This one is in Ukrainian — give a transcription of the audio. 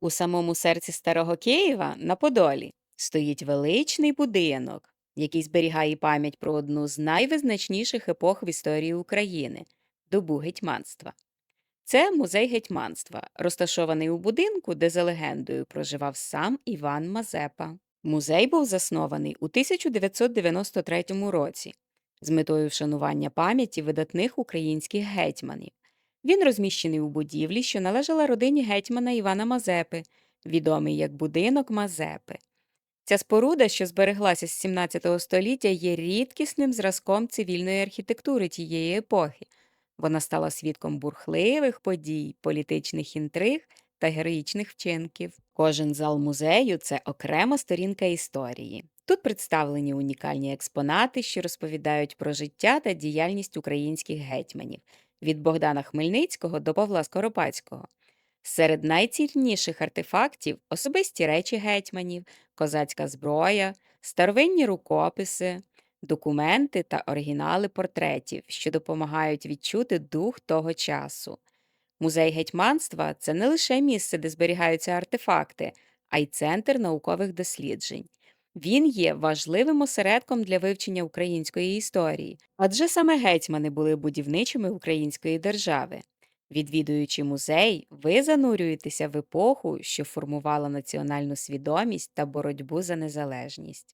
У самому серці Старого Києва на Подолі стоїть величний будинок, який зберігає пам'ять про одну з найвизначніших епох в історії України добу гетьманства. Це музей гетьманства, розташований у будинку, де за легендою проживав сам Іван Мазепа. Музей був заснований у 1993 році з метою вшанування пам'яті видатних українських гетьманів. Він розміщений у будівлі, що належала родині гетьмана Івана Мазепи, відомий як будинок Мазепи. Ця споруда, що збереглася з 17 століття, є рідкісним зразком цивільної архітектури тієї епохи. Вона стала свідком бурхливих подій, політичних інтриг та героїчних вчинків. Кожен зал музею це окрема сторінка історії. Тут представлені унікальні експонати, що розповідають про життя та діяльність українських гетьманів від Богдана Хмельницького до Павла Скоропадського. Серед найцінніших артефактів особисті речі гетьманів, козацька зброя, старовинні рукописи, документи та оригінали портретів, що допомагають відчути дух того часу. Музей гетьманства це не лише місце, де зберігаються артефакти, а й центр наукових досліджень. Він є важливим осередком для вивчення української історії, адже саме гетьмани були будівничими української держави. Відвідуючи музей, ви занурюєтеся в епоху, що формувала національну свідомість та боротьбу за незалежність.